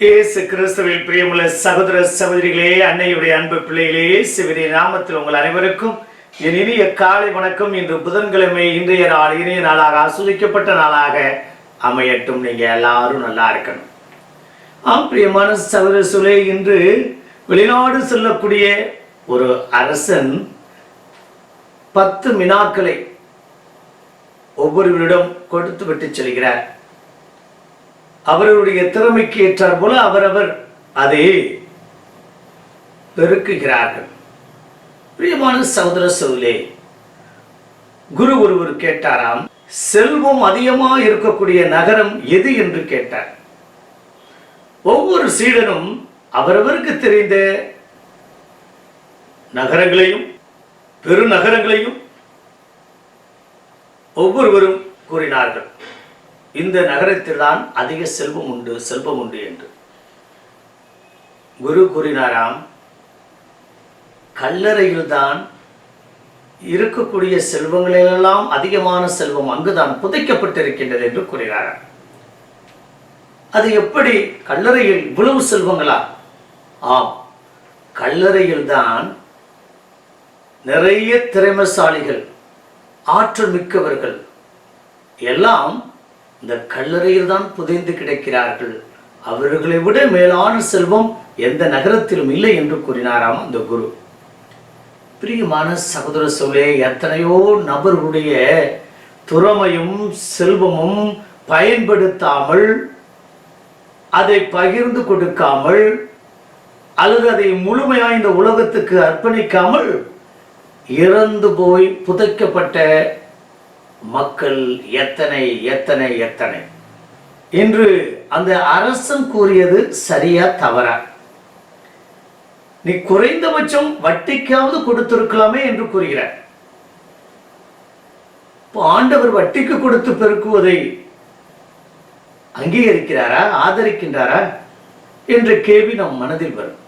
இயேசு கிறிஸ்துவில் பிரியமுள்ள சகோதர சகோதரிகளே அன்னையுடைய அன்பு பிள்ளைகளே சிவரிய நாமத்தில் உங்கள் அனைவருக்கும் என் இனிய காலை வணக்கம். இன்று புதன்கிழமை இன்றைய நாள் இனிய நாளாக ஆஸ்வதிக்கப்பட்ட நாளாக அமையட்டும். நீங்க எல்லாரும் நல்லா இருக்கணும். ஆம் பிரியமான சகோதர சுலே இன்று வெளிநாடு செல்லக்கூடிய ஒரு அரசன் பத்து மினாக்களை ஒவ்வொருவரிடம் கொடுத்து விட்டு செல்கிறார். அவர்களுடைய திறமைக்கு ஏற்றார் போல அவரவர் அதை பெருக்குகிறார்கள். பிரியமான சகோதர சவுலே குரு ஒருவர் கேட்டாராம் செல்வம் அதிகமா இருக்கக்கூடிய நகரம் எது என்று கேட்டார். ஒவ்வொரு சீடனும் அவரவருக்கு தெரிந்த நகரங்களையும் பெருநகரங்களையும் ஒவ்வொருவரும் கூறினார்கள். இந்த நகரத்தில் தான் அதிக செல்வம் உண்டு செல்வம் உண்டு என்று. குரு கூறினாராம் கல்லறையில்தான் இருக்கக்கூடிய செல்வங்களிலெல்லாம் அதிகமான செல்வம் அங்குதான் புதைக்கப்பட்டிருக்கின்றது என்று கூறினாராம். அது எப்படி கல்லறையில் இவ்வளவு செல்வங்களா? ஆம் கல்லறையில்தான் நிறைய திறமைசாலிகள் ஆற்றல் மிக்கவர்கள் எல்லாம் இந்த கல்லறையில் தான் புதைந்து கிடக்கிறார்கள். அவர்களை விட மேலான செல்வம் எந்த நகரத்திலும் இல்லை என்று கூறினாராம் அந்த குரு. பிரியமான சகோதர சொல்லே எத்தனையோ நபர்களுடைய துறமையும் செல்வமும் பயன்படுத்தாமல் அதை பகிர்ந்து கொடுக்காமல் அல்லது அதை முழுமையாக இந்த உலகத்துக்கு அர்ப்பணிக்காமல் இறந்து போய் புதைக்கப்பட்ட மக்கள் எத்தனை எத்தனை எத்தனை. என்று அந்த அரசன் கூறியது சரியா தவறா? நீ குறைந்தபட்சம் வட்டிக்காவது கொடுத்திருக்கலாமே என்று கூறுகிறார். ஆண்டவர் வட்டிக்கு கொடுத்து பெருக்குவதை அங்கீகரிக்கிறாரா ஆதரிக்கின்றாரா என்ற கேள்வி நம் மனதில் வரும்.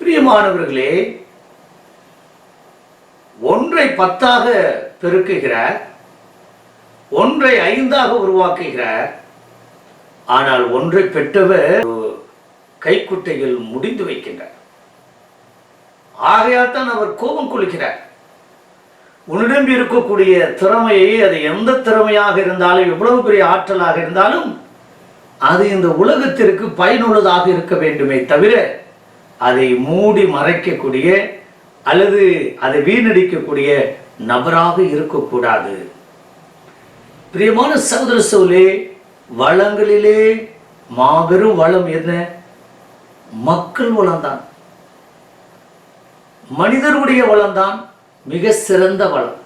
பிரியமானவர்களே ஒன்றை பத்தாக பெருக்குகிறார். ஒன்றை ஐந்தாக உருவாக்குகிறார். ஆனால் ஒன்றை பெற்றவர் கைக்குட்டையில் முடிந்து வைக்கின்றார். ஆகையால் தான் அவர் கோபம் கொள்கிறார். உன்னிடம் இருக்கக்கூடிய திறமையை அது எந்த திறமையாக இருந்தாலும் எவ்வளவு பெரிய ஆற்றலாக இருந்தாலும் அது இந்த உலகத்திற்கு பயனுள்ளதாக இருக்க வேண்டுமே தவிர அதை மூடி மறைக்கக்கூடிய அல்லது அதை வீணடிக்கக்கூடிய நபராக இருக்கக்கூடாது. பிரியமான சகோதர சோலே வளங்களிலே மாபெரும் வளம் என்ன? மக்கள் வளம்தான். மனிதருடைய வளம்தான் மிக சிறந்த வளம்.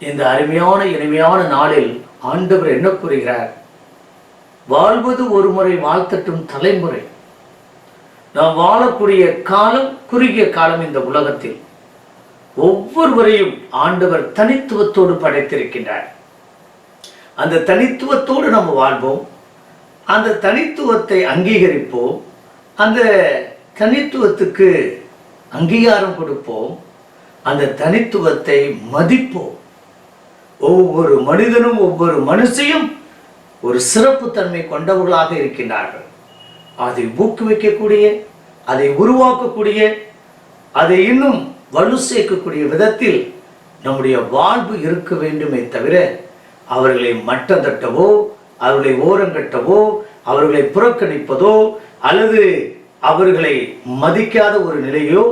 இந்த அருமையான இனிமையான நாளில் ஆண்டவர் என்ன கூறுகிறார்? வாழ்வது ஒரு முறை வாழ்த்தட்டும் தலைமுறை. நாம் வாழக்கூடிய காலம் குறுகிய காலம் இந்த உலகத்தில். ஒவ்வொருவரையும் ஆண்டவர் தனித்துவத்தோடு படைத்திருக்கின்றார். அந்த தனித்துவத்தோடு நம்ம வாழ்வோம். அந்த தனித்துவத்தை அங்கீகரிப்போம். அந்த தனித்துவத்துக்கு அங்கீகாரம் கொடுப்போம். அந்த தனித்துவத்தை மதிப்போம். ஒவ்வொரு மனிதனும் ஒவ்வொரு மனுஷையும் ஒரு சிறப்புத்தன்மை கொண்டவர்களாக இருக்கின்றார்கள். அதை ஊக்குவிக்கக்கூடிய அதை உருவாக்கக்கூடிய அதை இன்னும் வலு சேர்க்கக்கூடிய விதத்தில் நம்முடைய வாழ்வு இருக்க வேண்டுமே தவிர அவர்களை மட்டம் தட்டவோ அவர்களை ஓரங்கட்டவோ அவர்களை புறக்கணிப்பதோ அல்லது அவர்களை மதிக்காத ஒரு நிலையோ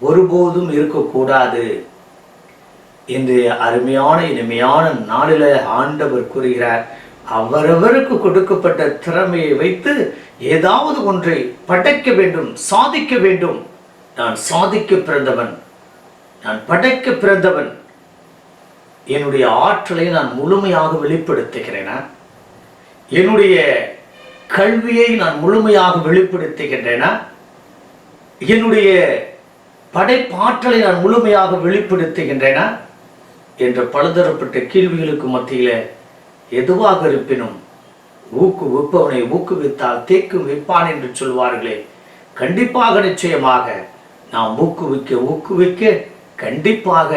ஒருபோதும் இருக்கக்கூடாது. இன்றைய அருமையான இனிமையான நாளில ஆண்டவர் கூறுகிறார் அவரவருக்கு கொடுக்கப்பட்ட திறமையை வைத்து ஏதாவது ஒன்றை படைக்க வேண்டும் சாதிக்க வேண்டும். நான் சாதிக்க பிறந்தவன். நான் படைக்க பிறந்தவன். என்னுடைய ஆற்றலை நான் முழுமையாக வெளிப்படுத்துகிறேனா? என்னுடைய கல்வியை நான் முழுமையாக வெளிப்படுத்துகின்றேனா? என்னுடைய படைப்பாற்றலை நான் முழுமையாக வெளிப்படுத்துகின்றேனா? என்ற பலதரப்பட்ட கேள்விகளுக்கு மத்தியில் எதுவாக இருப்பினும் ஊக்குவிப்பவனை ஊக்குவித்தால் தேக்கும் விற்பான் என்று சொல்வார்களே. கண்டிப்பாக நிச்சயமாக நாம் ஊக்குவிக்க ஊக்குவிக்க கண்டிப்பாக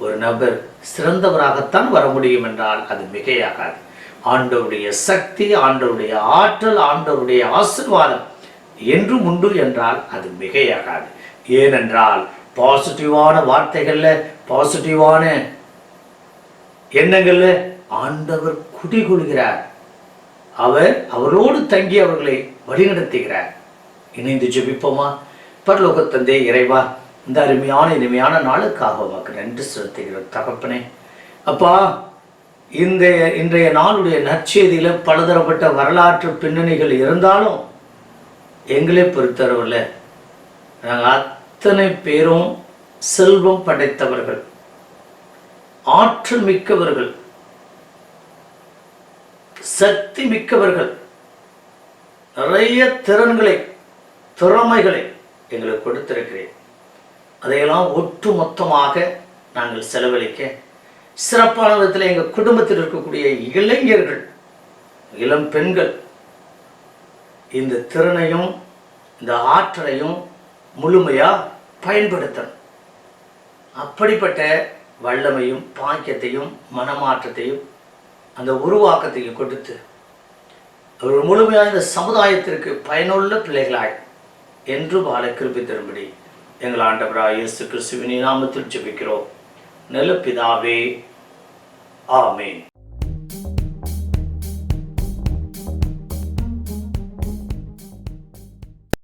ஒரு நபர் சிறந்தவராகத்தான் வர முடியும் என்றால் அது மிகையாகாது. ஆண்டவருடைய சக்தி ஆண்டவருடைய ஆற்றல் ஆண்டவருடைய ஆசீர்வாதம் என்றும் உண்டு என்றால் அது மிகையாகாது. ஏனென்றால் பாசிட்டிவான வார்த்தைகள்ல பாசிட்டிவான எண்ணங்கள்ல ஆண்டவர் குடிகொள்கிறார். அவர் அவரோடு தங்கி அவர்களை வழிநடத்துகிறார். இணைந்து ஜெபிப்போமா? பரலோகத்தந்தே இறைவா இந்த அருமையான இனிமையான நாளுக்காக உமக்கு நன்றி செலுத்துகிற தகப்பனே அப்பா இந்த இன்றைய நாளுடைய நற்செய்தியில் பலதரப்பட்ட வரலாற்று பின்னணிகள் இருந்தாலும் எங்களை பொறுத்தளவில் நாங்கள் அத்தனை பேரும் செல்வம் படைத்தவர்கள் ஆற்றல் மிக்கவர்கள் சக்தி மிக்கவர்கள் நிறைய திறன்களை திறமைகளை எங்களுக்கு கொடுத்திருக்கிறேன். அதையெல்லாம் ஒட்டு மொத்தமாக நாங்கள் செலவழிக்க சிறப்பான விதத்தில் எங்கள் குடும்பத்தில் இருக்கக்கூடிய இளைஞர்கள் இளம் பெண்கள் இந்த திறனையும் இந்த ஆற்றலையும் முழுமையாக பயன்படுத்தணும். அப்படிப்பட்ட வல்லமையும் பாக்கியத்தையும் மனமாற்றத்தையும் அந்த உருவாக்கத்தையும் கொடுத்து ஒரு முழுமையாக இந்த சமுதாயத்திற்கு பயனுள்ள பிள்ளைகளாய் என்று வாழ கிருப்பி தரும்படி எங்கள் ஆண்டவராக இயேசு கிறிஸ்துவின் நாமத்தில் ஜெபிக்கிறோம். நல்ல பிதாவே ஆமேன்.